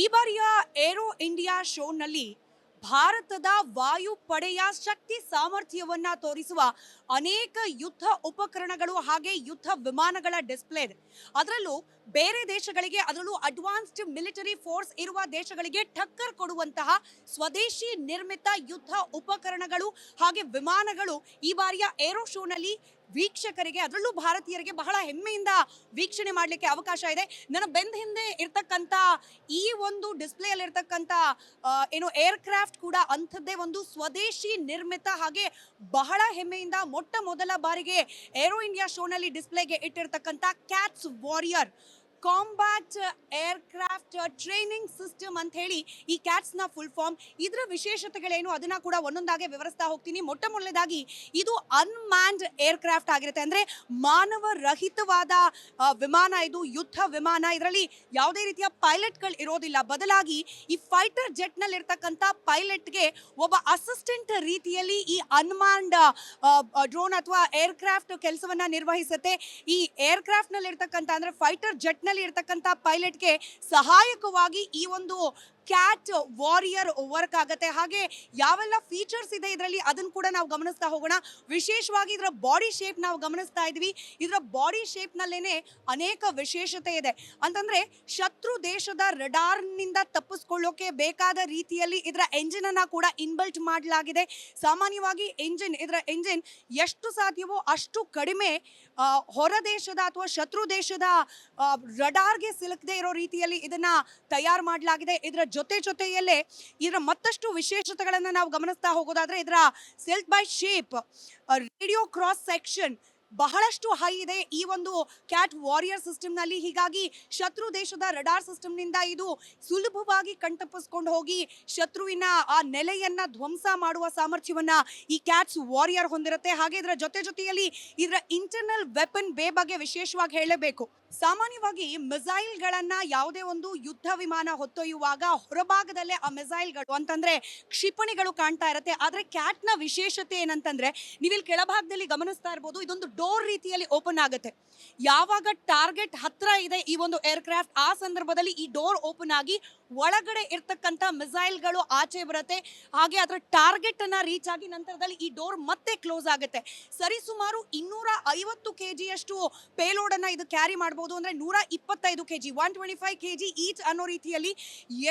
ಈ ಬಾರಿಯ aero India ಶೋನಲ್ಲಿ ಭಾರತದ ವಾಯುಪಡೆಯ ಶಕ್ತಿ ಸಾಮರ್ಥ್ಯವನ್ನ ತೋರಿಸುವ ಅನೇಕ ಯುದ್ಧ ಉಪಕರಣಗಳು ಹಾಗೆ ಯುದ್ಧ ವಿಮಾನಗಳ ಡಿಸ್ಪ್ಲೇ ಇದೆ. ಅದರಲ್ಲೂ ಬೇರೆ ದೇಶಗಳಿಗೆ, ಅದರಲ್ಲೂ ಅಡ್ವಾನ್ಸ್ಡ್ ಮಿಲಿಟರಿ ಫೋರ್ಸ್ ಇರುವ ದೇಶಗಳಿಗೆ ಟಕ್ಕರ್ ಕೊಡುವಂತಹ ಸ್ವದೇಶಿ ನಿರ್ಮಿತ ಯುದ್ಧ ಉಪಕರಣಗಳು ಹಾಗೆ ವಿಮಾನಗಳು ಈ ಬಾರಿಯ ಏರೋ ಶೋನಲ್ಲಿ ವೀಕ್ಷಕರಿಗೆ ಅದರಲ್ಲೂ ಭಾರತೀಯರಿಗೆ ಬಹಳ ಹೆಮ್ಮೆಯಿಂದ ವೀಕ್ಷಣೆ ಮಾಡಲಿಕ್ಕೆ ಅವಕಾಶ ಇದೆ. ನನ್ನ ಬೆಂದ ಹಿಂದೆ ಇರ್ತಕ್ಕಂಥ ಈ ಒಂದು ಡಿಸ್ಪ್ಲೇಯಲ್ಲಿ ಇರ್ತಕ್ಕಂಥ ಆ, ಏನು ಏರ್ಕ್ರಾಫ್ಟ್ ಕೂಡ ಅಂಥದ್ದೇ ಒಂದು ಸ್ವದೇಶಿ ನಿರ್ಮಿತ ಹಾಗೆ ಬಹಳ ಹೆಮ್ಮೆಯಿಂದ ಮೊಟ್ಟ ಮೊದಲ ಬಾರಿಗೆ ಏರೋ ಇಂಡಿಯಾ ಶೋನಲ್ಲಿ ಡಿಸ್ಪ್ಲೇಗೆ ಇಟ್ಟಿರ್ತಕ್ಕಂಥ CATS warrior combat aircraft training system ಅಂತ ಹೇಳಿ ಈ ಕ್ಯಾಟ್ಸ್ನ ಫುಲ್ ಫಾರ್ಮ್ ಇದರ ವಿಶೇಷತೆಗಳೇನು? ಅದನ್ನ ಕೂಡ ಒಂದೊಂದಾಗೆ ವಿವರಿಸ್ತಾ ಹೋಗ್ತೀನಿ. ಮೊಟ್ಟ ಮೊದಲನೇದಾಗಿ ಇದು ಅನ್ಮ್ಯಾನ್ಡ್ ಏರ್ಕ್ರಾಫ್ಟ್ ಆಗಿರುತ್ತೆ. ಅಂದ್ರೆ ಮಾನವ ರಹಿತವಾದ ವಿಮಾನ ಇದು, ಯುದ್ಧ ವಿಮಾನ. ಇದರಲ್ಲಿ ಯಾವುದೇ ರೀತಿಯ ಪೈಲಟ್ಗಳು ಇರೋದಿಲ್ಲ. ಬದಲಾಗಿ ಈ ಫೈಟರ್ ಜೆಟ್ನಲ್ಲಿ ಇರ್ತಕ್ಕಂಥ ಪೈಲಟ್ಗೆ ಒಬ್ಬ ಅಸಿಸ್ಟೆಂಟ್ ರೀತಿಯಲ್ಲಿ ಈ ಅನ್ಮ್ಯಾನ್ಡ್ ಡ್ರೋನ್ ಅಥವಾ ಏರ್ಕ್ರಾಫ್ಟ್ ಕೆಲಸವನ್ನ ನಿರ್ವಹಿಸುತ್ತೆ. ಈ ಏರ್ಕ್ರಾಫ್ಟ್ನಲ್ಲಿ ಇರ್ತಕ್ಕಂಥ ಅಂದ್ರೆ ಫೈಟರ್ ಜೆಟ್ ನಲ್ಲಿ ಇರ್ತಕ್ಕಂಥ ಪೈಲಟ್ಗೆ ಸಹಾಯಕವಾಗಿ ಈ ಒಂದು ಕ್ಯಾಟ್ ವಾರಿಯರ್ ವರ್ಕ್ ಆಗುತ್ತೆ. ಹಾಗೆ ಯಾವೆಲ್ಲ ಫೀಚರ್ಸ್ ಇದೆ ಇದರಲ್ಲಿ ಅದನ್ನು ಕೂಡ ನಾವು ಗಮನಿಸ್ತಾ ಹೋಗೋಣ. ವಿಶೇಷವಾಗಿ ಇದರ ಬಾಡಿ ಶೇಪ್ ನಾವು ಗಮನಿಸ್ತಾ ಇದ್ವಿ. ಇದರ ಬಾಡಿ ಶೇಪ್ನಲ್ಲೇನೆ ಅನೇಕ ವಿಶೇಷತೆ ಇದೆ. ಅಂತಂದ್ರೆ ಶತ್ರು ದೇಶದ ರಡಾರ್ನಿಂದ ತಪ್ಪಿಸ್ಕೊಳ್ಳೋಕೆ ಬೇಕಾದ ರೀತಿಯಲ್ಲಿ ಇದರ ಎಂಜಿನ್ ಅನ್ನ ಕೂಡ ಇನ್ಬಲ್ಟ್ ಮಾಡಲಾಗಿದೆ. ಸಾಮಾನ್ಯವಾಗಿ ಎಂಜಿನ್ ಇದರ ಎಂಜಿನ್ ಎಷ್ಟು ಸಾಧ್ಯವೋ ಅಷ್ಟು ಕಡಿಮೆ ಹೊರ ದೇಶದ ಅಥವಾ ಶತ್ರು ದೇಶದ ರಡಾರ್ಗೆ ಸಿಲುಕದೆ ಇರೋ ರೀತಿಯಲ್ಲಿ ಇದನ್ನ ತಯಾರು ಮಾಡಲಾಗಿದೆ. ಇದರ ಜೊತೆ ಜೊತೆಯಲ್ಲೇ ಇದರ ಮತ್ತಷ್ಟು ವಿಶೇಷತೆಗಳನ್ನು ನಾವು ಗಮನಿಸ್ತಾ ಹೋಗೋದಾದ್ರೆ ಇದರ self by shape radio cross section ಬಹಳಷ್ಟು ಹೈ ಇದೆ ಈ ಒಂದು ಕ್ಯಾಟ್ ವಾರಿಯರ್ ಸಿಸ್ಟಮ್ನಲ್ಲಿ. ಹೀಗಾಗಿ ಶತ್ರು ದೇಶದ ರಡಾರ್ ಸಿಸ್ಟಮ್ನಿಂದ ಇದು ಸುಲಭವಾಗಿ ಕಣ್ತಪ್ಪಿಸ್ಕೊಂಡು ಹೋಗಿ ಶತ್ರುವಿನ ಆ ನೆಲೆಯನ್ನ ಧ್ವಂಸ ಮಾಡುವ ಸಾಮರ್ಥ್ಯವನ್ನ ಈ ಕ್ಯಾಟ್ಸ್ ವಾರಿಯರ್ ಹೊಂದಿರುತ್ತೆ. ಹಾಗೆ ಇದರ ಜೊತೆ ಜೊತೆಯಲ್ಲಿ ಇದರ ಇಂಟರ್ನಲ್ ವೆಪನ್ ಬೇ ಬಗ್ಗೆ ವಿಶೇಷವಾಗಿ ಹೇಳಬೇಕು. ಸಾಮಾನ್ಯವಾಗಿ ಮಿಸೈಲ್ಗಳನ್ನ ಯಾವುದೇ ಒಂದು ಯುದ್ಧ ವಿಮಾನ ಹೊತ್ತೊಯ್ಯುವಾಗ ಹೊರಭಾಗದಲ್ಲೇ ಆ ಮಿಸೈಲ್ಗಳು ಅಂತಂದ್ರೆ ಕ್ಷಿಪಣಿಗಳು ಕಾಣ್ತಾ ಇರುತ್ತೆ. ಆದ್ರೆ ಕ್ಯಾಟ್ನ ವಿಶೇಷತೆ ಏನಂತಂದ್ರೆ ನೀವಿಲ್ಲಿ ಕೆಳಭಾಗದಲ್ಲಿ ಗಮನಿಸ್ತಾ ಇರ್ಬೋದು, ಇದೊಂದು ಡೋರ್ ರೀತಿಯಲ್ಲಿ ಓಪನ್ ಆಗುತ್ತೆ. ಯಾವಾಗ ಟಾರ್ಗೆಟ್ ಹತ್ರ ಇದೆ ಈ ಒಂದು ಏರ್ಕ್ರಾಫ್ಟ್, ಆ ಸಂದರ್ಭದಲ್ಲಿ ಈ ಡೋರ್ ಓಪನ್ ಆಗಿ ಒಳಗಡೆ ಇರ್ತಕ್ಕಂಥ ಮಿಸೈಲ್ಗಳು ಆಚೆ ಬರುತ್ತೆ. ಹಾಗೆ ಅದರ ಟಾರ್ಗೆಟ್ ಅನ್ನ ರೀಚ್ ಆಗಿ ನಂತರದಲ್ಲಿ ಈ ಡೋರ್ ಮತ್ತೆ ಕ್ಲೋಸ್ ಆಗುತ್ತೆ. ಸರಿಸುಮಾರು ಇನ್ನೂರ ಐವತ್ತು ಕೆ ಜಿಯಷ್ಟು ಪೇಲೋಡ್ ಅನ್ನ ಇದು ಕ್ಯಾರಿ ಮಾಡಬಹುದು ಅಂದ್ರೆ ನೂರ ಇಪ್ಪತ್ತೈದು K G one twenty five K G each ಅನ್ನೋ ರೀತಿಯಲ್ಲಿ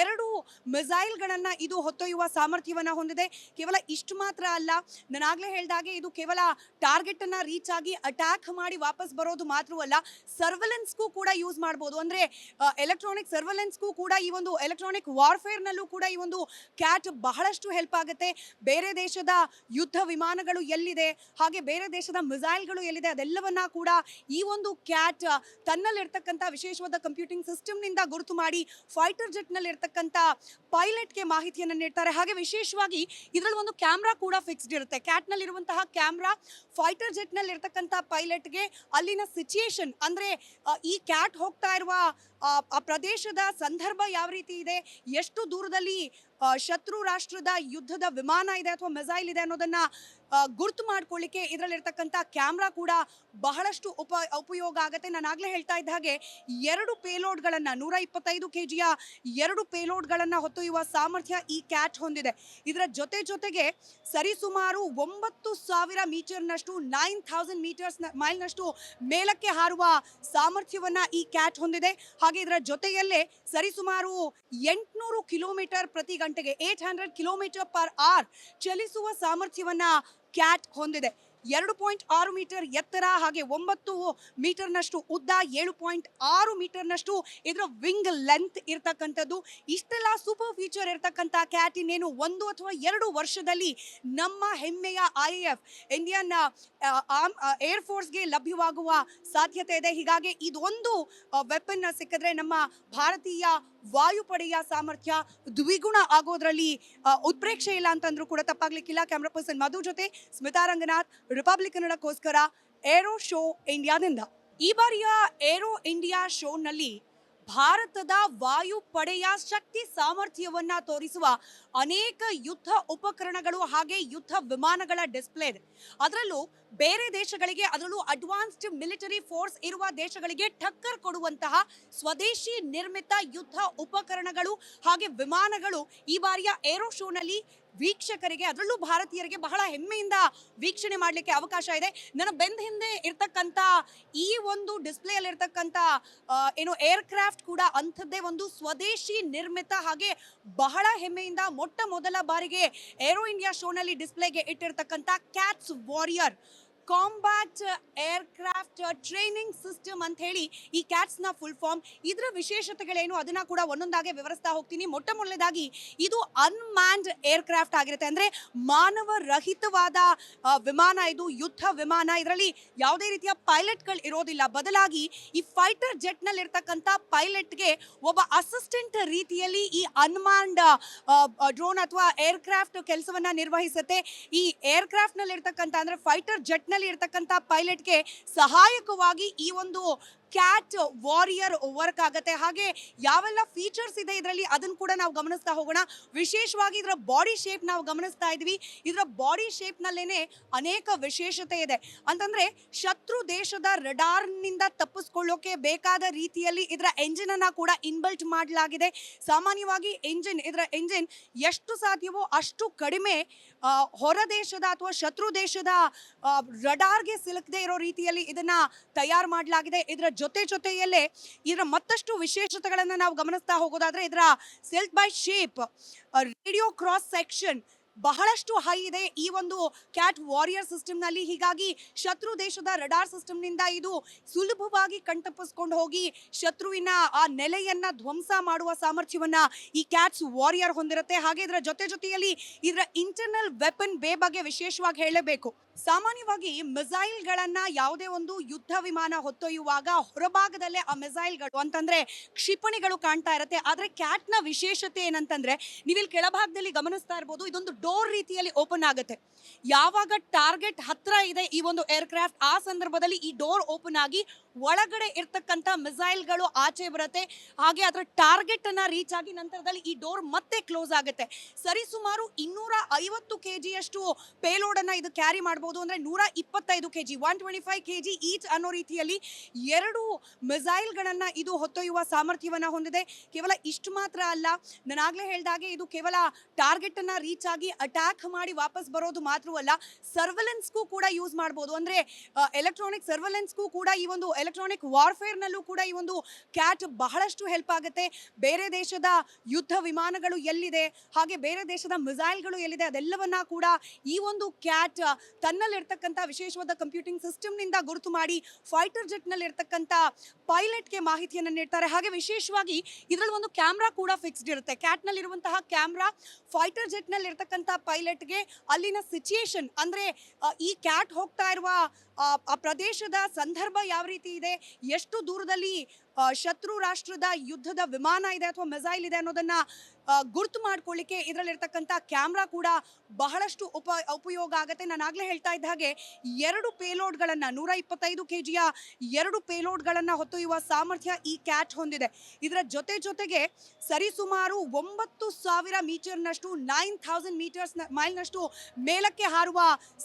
ಎರಡು ಮಿಸೈಲ್ಗಳನ್ನು ಇದು ಹೊತ್ತೊಯ್ಯುವ ಸಾಮರ್ಥ್ಯವನ್ನ ಹೊಂದಿದೆ. ಕೇವಲ ಇಷ್ಟು ಮಾತ್ರ ಅಲ್ಲ, ನಾನಾಗಲೇ ಹೇಳಿದಾಗೆ ಇದು ಕೇವಲ ಟಾರ್ಗೆಟ್ ಅನ್ನ ರೀಚ್ ಆಗಿ ಅಟ್ಯಾಕ್ ಮಾಡಿ ವಾಪಸ್ ಬರೋದು ಮಾತ್ರವಲ್ಲ ಸರ್ವೆಲೆನ್ಸ್ಗೂ ಕೂಡ ಯೂಸ್ ಮಾಡ್ಬೋದು. ಅಂದ್ರೆ ಎಲೆಕ್ಟ್ರಾನಿಕ್ ಸರ್ವೆಲೆನ್ಸ್ಗೂ ಕೂಡ ಈ ಒಂದು ಎಲೆಕ್ಟ್ರಾನಿಕ್ ವಾರ್ಫೇರ್ನಲ್ಲೂ ಕೂಡ ಈ ಒಂದು ಕ್ಯಾಟ್ ಬಹಳಷ್ಟು ಹೆಲ್ಪ್ ಆಗುತ್ತೆ. ಬೇರೆ ದೇಶದ ಯುದ್ಧ ವಿಮಾನಗಳು ಎಲ್ಲಿದೆ, ಹಾಗೆ ಬೇರೆ ದೇಶದ ಮಿಸೈಲ್ಗಳು ಎಲ್ಲಿದೆ, ಅದೆಲ್ಲವನ್ನ ಕೂಡ ಈ ಒಂದು ಕ್ಯಾಟ್ ತನ್ನಲ್ಲಿರ್ತಕ್ಕಂಥ ವಿಶೇಷವಾದ ಕಂಪ್ಯೂಟಿಂಗ್ ಸಿಸ್ಟಮ್ನಿಂದ ಗುರುತು ಮಾಡಿ ಫೈಟರ್ ಜೆಟ್ನಲ್ಲಿ ಇರ್ತಕ್ಕಂಥ ಪೈಲಟ್ಗೆ ಮಾಹಿತಿಯನ್ನು ನೀಡ್ತಾರೆ. ಹಾಗೆ ವಿಶೇಷವಾಗಿ ಇದರಲ್ಲಿ ಒಂದು ಕ್ಯಾಮ್ರಾ ಕೂಡ ಫಿಕ್ಸ್ಡ್ ಇರುತ್ತೆ. ಕ್ಯಾಟ್ನಲ್ಲಿರುವಂತಹ ಕ್ಯಾಮ್ರಾ ಫೈಟರ್ ಜೆಟ್ನಲ್ಲಿ ಇರ್ತಕ್ಕಂಥ ಪೈಲಟ್ಗೆ ಅಲ್ಲಿನ ಸಿಚುಯೇಷನ್ ಅಂದರೆ ಈ ಕ್ಯಾಟ್ ಹೋಗ್ತಾ ಇರುವ ಆ, ಪ್ರದೇಶದ ಸಂದರ್ಭ ಯಾವ ರೀತಿ ಇದೆ? ಎಷ್ಟು ದೂರದಲ್ಲಿ ಶತ್ರು ರಾಷ್ಟ್ರದ ಯುದ್ಧದ ವಿಮಾನ ಇದೆ ಅಥವಾ ಮಿಸೈಲ್ ಇದೆ ಅನ್ನೋದನ್ನ ಗುರ್ತು ಮಾಡ್ಕೊಳ್ಳಿಕ್ಕೆ ಇದರಲ್ಲಿರ್ತಕ್ಕಂಥ ಕ್ಯಾಮ್ರಾ ಕೂಡ ಬಹಳಷ್ಟು ಉಪ, ಉಪಯೋಗ ಆಗುತ್ತೆ. ನಾನು ಆಗಲೇ ಹೇಳ್ತಾ ಇದ್ದ ಹಾಗೆ ಎರಡು ಪೇಲೋಡ್ಗಳನ್ನು, ನೂರ ಇಪ್ಪತ್ತೈದು ಕೆ ಜಿಯ ಎರಡು ಪೇಲೋಡ್ಗಳನ್ನು ಹೊತ್ತೊಯ್ಯುವ ಸಾಮರ್ಥ್ಯ ಈ ಕ್ಯಾಟ್ ಹೊಂದಿದೆ. ಇದರ ಜೊತೆ ಜೊತೆಗೆ ಸರಿಸುಮಾರು ಒಂಬತ್ತು ಸಾವಿರ ಮೀಟರ್ನಷ್ಟು, ನೈನ್ ಥೌಸಂಡ್ ಮೀಟರ್ಸ್ ಮೈಲ್ನಷ್ಟು ಮೇಲಕ್ಕೆ ಹಾರುವ ಸಾಮರ್ಥ್ಯವನ್ನು ಈ ಕ್ಯಾಟ್ ಹೊಂದಿದೆ. ಹಾಗೆ ಇದರ ಜೊತೆಯಲ್ಲೇ ಸರಿಸುಮಾರು ಎಂಟುನೂರು ಕಿಲೋಮೀಟರ್ ಪ್ರತಿ ಗಂಟೆಗೆ, eight hundred kilometre per hour ಚಲಿಸುವ ಸಾಮರ್ಥ್ಯವನ್ನ ಕ್ಯಾಟ್ ಹೊಂದಿದೆ. ಎರಡು ಪಾಯಿಂಟ್ ಆರು ಮೀಟರ್ ಎತ್ತರ ಹಾಗೆ ಒಂಬತ್ತು ಮೀಟರ್ನಷ್ಟು ಉದ್ದ ಏಳು ಪಾಯಿಂಟ್ ಆರು ಮೀಟರ್ನಷ್ಟು ಇದರ ವಿಂಗ್ ಲೆಂತ್ ಇರ್ತಕ್ಕಂಥದ್ದು. ಇಷ್ಟೆಲ್ಲ ಸೂಪರ್ ಫೀಚರ್ ಇರ್ತಕ್ಕಂಥ ಕ್ಯಾಟ್ ಇನ್ನೇನು ಒಂದು ಅಥವಾ ಎರಡು ವರ್ಷದಲ್ಲಿ ನಮ್ಮ ಹೆಮ್ಮೆಯ ಐ ಎಫ್ ಇಂಡಿಯನ್ ಏರ್ ಫೋರ್ಸ್ಗೆ ಲಭ್ಯವಾಗುವ ಸಾಧ್ಯತೆ ಇದೆ. ಹೀಗಾಗಿ ಇದೊಂದು ವೆಪನ್ ಸಿಕ್ಕಿದ್ರೆ ನಮ್ಮ ಭಾರತೀಯ ವಾಯುಪಡೆಯ ಸಾಮರ್ಥ್ಯ ದ್ವಿಗುಣ ಆಗೋದ್ರಲ್ಲಿ ಆ, ಉತ್ಪ್ರೇಕ್ಷೆ ಇಲ್ಲ ಅಂತಂದ್ರೂ ಕೂಡ ತಪ್ಪಾಗ್ಲಿಕ್ಕಿಲ್ಲ. ಕ್ಯಾಮ್ರಾ ಪರ್ಸನ್ ಮಧು ಜೊತೆ ಸ್ಮಿತಾ ರಂಗನಾಥ್ ರಿಪಬ್ಲಿಕ್ ಕನ್ನಡಕ್ಕೋಸ್ಕರ ಏರೋ ಶೋ ಇಂಡಿಯಾದಿಂದ. ಈ ಬಾರಿಯ ಏರೋ ಇಂಡಿಯಾ ಶೋನಲ್ಲಿ ಭಾರತದ ವಾಯುಪಡೆಯ ಶಕ್ತಿ ಸಾಮರ್ಥ್ಯವನ್ನ ತೋರಿಸುವ ಅನೇಕ ಯುದ್ಧ ಉಪಕರಣಗಳು ಹಾಗೆ ಯುದ್ಧ ವಿಮಾನಗಳ ಡಿಸ್ಪ್ಲೇ ಇದೆ. ಅದರಲ್ಲೂ ಬೇರೆ ದೇಶಗಳಿಗೆ, ಅದರಲ್ಲೂ ಅಡ್ವಾನ್ಸ್ಡ್ ಮಿಲಿಟರಿ ಫೋರ್ಸ್ ಇರುವ ದೇಶಗಳಿಗೆ ಟಕ್ಕರ್ ಕೊಡುವಂತಹ ಸ್ವದೇಶಿ ನಿರ್ಮಿತ ಯುದ್ಧ ಉಪಕರಣಗಳು ಹಾಗೆ ವಿಮಾನಗಳು ಈ ಬಾರಿಯ ಏರೋ ಶೋನಲ್ಲಿ ವೀಕ್ಷಕರಿಗೆ, ಅದರಲ್ಲೂ ಭಾರತೀಯರಿಗೆ ಬಹಳ ಹೆಮ್ಮೆಯಿಂದ ವೀಕ್ಷಣೆ ಮಾಡಲಿಕ್ಕೆ ಅವಕಾಶ ಇದೆ. ನನ್ನ ಬೆಂದ ಹಿಂದೆ ಇರ್ತಕ್ಕಂಥ ಈ ಒಂದು ಡಿಸ್ಪ್ಲೇ ಅಲ್ಲಿ ಇರ್ತಕ್ಕಂಥ ಏನು ಏರ್ಕ್ರಾಫ್ಟ್ ಕೂಡ ಅಂಥದ್ದೇ ಒಂದು ಸ್ವದೇಶಿ ನಿರ್ಮಿತ ಹಾಗೆ ಬಹಳ ಹೆಮ್ಮೆಯಿಂದ ಮೊಟ್ಟ ಮೊದಲ ಬಾರಿಗೆ ಏರೋ ಇಂಡಿಯಾ ಶೋನಲ್ಲಿ ಡಿಸ್ಪ್ಲೇಗೆ ಇಟ್ಟಿರ್ತಕ್ಕಂಥ CATS warrior combat aircraft training system ಅಂತ ಹೇಳಿ ಈ ಕ್ಯಾಟ್ಸ್ನ ಫುಲ್ ಫಾರ್ಮ್ ಇದರ ವಿಶೇಷತೆಗಳೇನು? ಅದನ್ನ ಕೂಡ ಒಂದೊಂದಾಗೆ ವಿವರಿಸ್ತಾ ಹೋಗ್ತೀನಿ. ಮೊಟ್ಟ ಮೊದಲನೇದಾಗಿ ಇದು ಅನ್ಮ್ಯಾನ್ಡ್ ಏರ್ಕ್ರಾಫ್ಟ್ ಆಗಿರುತ್ತೆ. ಅಂದ್ರೆ ಮಾನವ ರಹಿತವಾದ ವಿಮಾನ ಇದು, ಯುದ್ಧ ವಿಮಾನ. ಇದರಲ್ಲಿ ಯಾವುದೇ ರೀತಿಯ ಪೈಲಟ್ಗಳು ಇರೋದಿಲ್ಲ. ಬದಲಾಗಿ ಈ ಫೈಟರ್ ಜೆಟ್ನಲ್ಲಿ ಇರ್ತಕ್ಕಂಥ ಪೈಲಟ್ಗೆ ಒಬ್ಬ ಅಸಿಸ್ಟೆಂಟ್ ರೀತಿಯಲ್ಲಿ ಈ ಅನ್ಮ್ಯಾನ್ಡ್ ಡ್ರೋನ್ ಅಥವಾ ಏರ್ಕ್ರಾಫ್ಟ್ ಕೆಲಸವನ್ನ ನಿರ್ವಹಿಸುತ್ತೆ. ಈ ಏರ್ಕ್ರಾಫ್ಟ್ನಲ್ಲಿ ಇರ್ತಕ್ಕಂಥ ಅಂದ್ರೆ ಫೈಟರ್ ಜೆಟ್ ನಲ್ಲಿ ಇರ್ತಕ್ಕಂಥ ಪೈಲಟ್ಗೆ ಸಹಾಯಕವಾಗಿ ಈ ಒಂದು ಕ್ಯಾಟ್ ವಾರಿಯರ್ ವರ್ಕ್ ಆಗುತ್ತೆ. ಹಾಗೆ ಯಾವೆಲ್ಲ ಫೀಚರ್ಸ್ ಇದೆ ಇದರಲ್ಲಿ ಅದನ್ನ ಕೂಡ ನಾವು ಗಮನಿಸ್ತಾ ಹೋಗೋಣ. ವಿಶೇಷವಾಗಿ ಇದರ ಬಾಡಿ ಶೇಪ್ ನಾವು ಗಮನಿಸ್ತಾ ಇದ್ವಿ. ಇದರ ಬಾಡಿ ಶೇಪ್ ನಲ್ಲೇನೆ ಅನೇಕ ವಿಶೇಷತೆ ಇದೆ. ಅಂತಂದ್ರೆ ಶತ್ರು ದೇಶದ ರಡಾರ್ನಿಂದ ತಪ್ಪಿಸ್ಕೊಳ್ಳೋಕೆ ಬೇಕಾದ ರೀತಿಯಲ್ಲಿ ಇದರ ಎಂಜಿನ್ ಅನ್ನ ಕೂಡ ಇನ್ಬಲ್ಟ್ ಮಾಡಲಾಗಿದೆ. ಸಾಮಾನ್ಯವಾಗಿ ಎಂಜಿನ್ ಇದರ ಎಂಜಿನ್ ಎಷ್ಟು ಸಾಧ್ಯವೋ ಅಷ್ಟು ಕಡಿಮೆ ಹೊರ ದೇಶದ ಅಥವಾ ಶತ್ರು ದೇಶದ ರಡಾರ್ಗೆ ಸಿಲುಕದೆ ಇರೋ ರೀತಿಯಲ್ಲಿ ಇದನ್ನ ತಯಾರು ಮಾಡಲಾಗಿದೆ. ಇದರ ಜೊತೆ ಜೊತೆಯಲ್ಲೇ ಇದರ ಮತ್ತಷ್ಟು ವಿಶೇಷತೆಗಳನ್ನು ನಾವು ಗಮನಿಸ್ತಾ ಹೋಗೋದಾದ್ರೆ ಇದರ self by shape radio cross section ಬಹಳಷ್ಟು ಹೈ ಇದೆ. ಈ ಒಂದು ಕ್ಯಾಟ್ ವಾರಿಯರ್ ಸಿಸ್ಟಮ್ನಲ್ಲಿ ಹೀಗಾಗಿ ಶತ್ರು ದೇಶದ ರಡಾರ್ ಸಿಸ್ಟಮ್ನಿಂದ ಇದು ಸುಲಭವಾಗಿ ಕಣ್ತಪ್ಪಿಸ್ಕೊಂಡು ಹೋಗಿ ಶತ್ರುವಿನ ಆ ನೆಲೆಯನ್ನು ಧ್ವಂಸ ಮಾಡುವ ಸಾಮರ್ಥ್ಯವನ್ನ ಈ ಕ್ಯಾಟ್ಸ್ ವಾರಿಯರ್ ಹೊಂದಿರುತ್ತೆ. ಹಾಗೆ ಇದರ ಜೊತೆ ಜೊತೆಯಲ್ಲಿ ಇದರ ಇಂಟರ್ನಲ್ ವೆಪನ್ ಬೇ ಬಗ್ಗೆ ವಿಶೇಷವಾಗಿ ಹೇಳಬೇಕು. ಸಾಮಾನ್ಯವಾಗಿ ಮಿಸೈಲ್ಗಳನ್ನ ಯಾವುದೇ ಒಂದು ಯುದ್ಧ ವಿಮಾನ ಹೊತ್ತೊಯ್ಯುವಾಗ ಹೊರಭಾಗದಲ್ಲೇ ಆ ಮಿಸೈಲ್ಗಳು ಅಂತಂದ್ರೆ ಕ್ಷಿಪಣಿಗಳು ಕಾಣ್ತಾ ಇರುತ್ತೆ. ಆದ್ರೆ ಕ್ಯಾಟ್ನ ವಿಶೇಷತೆ ಏನಂತಂದ್ರೆ ನೀವಿಲ್ಲಿ ಕೆಳಭಾಗದಲ್ಲಿ ಗಮನಿಸ್ತಾ ಇರ್ಬೋದು ಇದೊಂದು ಡೋರ್ ರೀತಿಯಲ್ಲಿ ಓಪನ್ ಆಗುತ್ತೆ. ಯಾವಾಗ ಟಾರ್ಗೆಟ್ ಹತ್ರ ಇದೆ ಈ ಒಂದು ಏರ್ಕ್ರಾಫ್ಟ್ ಆ ಸಂದರ್ಭದಲ್ಲಿ ಈ ಡೋರ್ ಓಪನ್ ಆಗಿ ಒಳಗಡೆ ಇರ್ತಕ್ಕಂಥ ಮಿಸೈಲ್ಗಳು ಆಚೆ ಬರುತ್ತೆ. ಹಾಗೆ ಅದರ ಟಾರ್ಗೆಟ್ ಅನ್ನ ರೀಚ್ ಆಗಿ ನಂತರದಲ್ಲಿ ಈ ಡೋರ್ ಮತ್ತೆ ಕ್ಲೋಸ್ ಆಗುತ್ತೆ. ಸರಿಸುಮಾರು ಇನ್ನೂರ ಐವತ್ತು ಕೆ ಜಿಯಷ್ಟು ಪೇಲೋಡ್ ಅನ್ನ ಇದು ಕ್ಯಾರಿ ಮಾಡಬಹುದು ಅಂದ್ರೆ ನೂರ ಇಪ್ಪತ್ತೈದು K G one twenty five K G each ಅನ್ನೋ ರೀತಿಯಲ್ಲಿ ಎರಡು ಮಿಸೈಲ್ಗಳನ್ನ ಇದು ಹೊತ್ತೊಯ್ಯುವ ಸಾಮರ್ಥ್ಯವನ್ನ ಹೊಂದಿದೆ. ಕೇವಲ ಇಷ್ಟು ಮಾತ್ರ ಅಲ್ಲ ನಾನಾಗ್ಲೇ ಹೇಳ್ದಾಗೆ ಇದು ಕೇವಲ ಟಾರ್ಗೆಟ್ ಅನ್ನ ರೀಚ್ ಆಗಿ ಅಟ್ಯಾಕ್ ಮಾಡಿ ವಾಪಸ್ ಬರೋದು ಮಾತ್ರವಲ್ಲ, ಸರ್ವೆಲೆನ್ಸ್ಗೂ ಕೂಡ ಯೂಸ್ ಮಾಡಬಹುದು ಅಂದ್ರೆ ಎಲೆಕ್ಟ್ರಾನಿಕ್ ಸರ್ವೆಲೆನ್ಸ್ಗೂ ಕೂಡ ಈ ಒಂದು ಎಲೆಕ್ಟ್ರಾನಿಕ್ ವಾರ್ಫೇರ್ ನಲ್ಲೂ ಕೂಡ ಈ ಒಂದು ಕ್ಯಾಟ್ ಬಹಳಷ್ಟು ಹೆಲ್ಪ್ ಆಗುತ್ತೆ. ಬೇರೆ ದೇಶದ ಯುದ್ಧ ವಿಮಾನಗಳು ಎಲ್ಲಿದೆ? ಹಾಗೆ ಬೇರೆ ದೇಶದ ಮಿಸೈಲ್ಗಳು ಎಲ್ಲಿದೆ? ಅದೆಲ್ಲವನ್ನ ಕೂಡ ಈ ಒಂದು ಕ್ಯಾಟ್ ತನ್ನಲ್ಲಿರ್ತಕ್ಕಂಥ ವಿಶೇಷವಾದ ಕಂಪ್ಯೂಟಿಂಗ್ ಸಿಸ್ಟಮ್ನಿಂದ ಗುರುತು ಮಾಡಿ ಫೈಟರ್ ಜೆಟ್ನಲ್ಲಿ ಇರ್ತಕ್ಕಂಥ ಪೈಲಟ್ಗೆ ಮಾಹಿತಿಯನ್ನು ನೀಡ್ತಾರೆ. ಹಾಗೆ ವಿಶೇಷವಾಗಿ ಇದರಲ್ಲಿ ಒಂದು ಕ್ಯಾಮ್ರಾ ಕೂಡ ಫಿಕ್ಸ್ಡ್ ಇರುತ್ತೆ. ಕ್ಯಾಟ್ನಲ್ಲಿರುವಂತಹ ಕ್ಯಾಮ್ರಾ ಫೈಟರ್ ಜೆಟ್ನಲ್ಲಿ ಇರ್ತಕ್ಕಂಥ ಪೈಲಟ್ಗೆ ಅಲ್ಲಿನ ಸಿಚುಯೇಷನ್ ಅಂದರೆ ಈ ಕ್ಯಾಟ್ ಹೋಗ್ತಾ ಇರುವ ಆ ಪ್ರದೇಶದ ಸಂದರ್ಭ ಯಾವ ರೀತಿ ಇದೆ. ಎಷ್ಟು ದೂರದಲ್ಲಿ ಶತ್ರು ರಾಷ್ಟ್ರದ ಯುದ್ಧದ ವಿಮಾನ ಇದೆ ಅಥವಾ ಮಿಸೈಲ್ ಇದೆ ಅನ್ನೋದನ್ನ ಗುರ್ತು ಮಾಡ್ಕೊಳ್ಳಿಕ್ಕೆ ಇದರಲ್ಲಿರ್ತಕ್ಕಂಥ ಕ್ಯಾಮ್ರಾ ಕೂಡ ಬಹಳಷ್ಟು ಉಪ, ಉಪಯೋಗ ಆಗುತ್ತೆ. ನಾನು ಆಗ್ಲೇ ಹೇಳ್ತಾ ಇದ್ದ ಹಾಗೆ ಎರಡು ಪೇಲೋಡ್ಗಳನ್ನು, ನೂರ ಇಪ್ಪತ್ತೈದು ಕೆ ಜಿಯ ಎರಡು ಪೇಲೋಡ್ಗಳನ್ನು ಹೊತ್ತೊಯ್ಯುವ ಸಾಮರ್ಥ್ಯ ಈ ಕ್ಯಾಟ್ ಹೊಂದಿದೆ. ಇದರ ಜೊತೆ ಜೊತೆಗೆ ಸರಿಸುಮಾರು ಒಂಬತ್ತು ಸಾವಿರ ಮೀಟರ್ನಷ್ಟು, ನೈನ್ ಥೌಸಂಡ್ ಮೀಟರ್ಸ್ ಮೈಲ್ನಷ್ಟು ಮೇಲಕ್ಕೆ ಹಾರುವ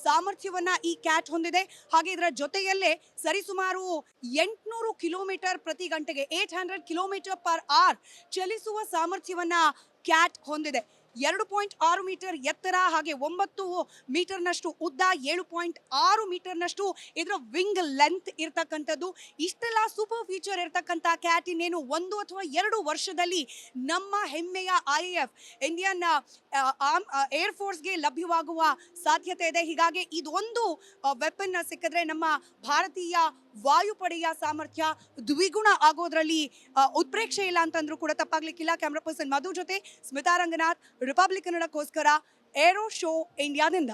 ಸಾಮರ್ಥ್ಯವನ್ನ ಈ ಕ್ಯಾಟ್ ಹೊಂದಿದೆ. ಹಾಗೆ ಇದರ ಜೊತೆಯಲ್ಲೇ ಸರಿಸುಮಾರು ಎಂಟುನೂರು ಕಿಲೋಮೀಟರ್ ಪ್ರತಿ ಗಂಟೆಗೆ eight hundred kilometre per hour ಚಲಿಸುವ ಸಾಮರ್ಥ್ಯವನ್ನ ಕ್ಯಾಟ್ ಹೊಂದಿದೆ. ಎರಡು ಪಾಯಿಂಟ್ ಆರು ಮೀಟರ್ ಎತ್ತರ ಹಾಗೆ ಒಂಬತ್ತು ಮೀಟರ್ನಷ್ಟು ಉದ್ದ, ಏಳು ಪಾಯಿಂಟ್ ಆರು ಮೀಟರ್ನಷ್ಟು ಇದರ ವಿಂಗ್ ಲೆಂತ್ ಇರತಕ್ಕಂಥದ್ದು. ಇಷ್ಟೆಲ್ಲ ಸೂಪರ್ ಫೀಚರ್ ಇರತಕ್ಕಂಥ ಕ್ಯಾಟ್ ಇನ್ನೇನು ಒಂದು ಅಥವಾ ಎರಡು ವರ್ಷದಲ್ಲಿ ನಮ್ಮ ಹೆಮ್ಮೆಯ ಐ ಎಫ್ ಇಂಡಿಯನ್ ಏರ್ ಫೋರ್ಸ್ಗೆ ಲಭ್ಯವಾಗುವ ಸಾಧ್ಯತೆ ಇದೆ. ಹೀಗಾಗಿ ಇದೊಂದು ವೆಪನ್ ಸಿಕ್ಕಿದ್ರೆ ನಮ್ಮ ಭಾರತೀಯ ವಾಯುಪಡೆಯ ಸಾಮರ್ಥ್ಯ ದ್ವಿಗುಣ ಆಗೋದ್ರಲ್ಲಿ ಉತ್ಪ್ರೇಕ್ಷೆ ಇಲ್ಲ ಅಂತಂದ್ರೂ ಕೂಡ ತಪ್ಪಾಗ್ಲಿಕ್ಕಿಲ್ಲ. ಕ್ಯಾಮ್ರಾ ಪರ್ಸನ್ ಮಧು ಜೊತೆ ಸ್ಮಿತಾ ರಂಗನಾಥ್ ರಿಪಬ್ಲಿಕ್ ಕನ್ನಡಕ್ಕೋಸ್ಕರ ಏರೋ ಶೋ ಇಂಡಿಯಾದಿಂದ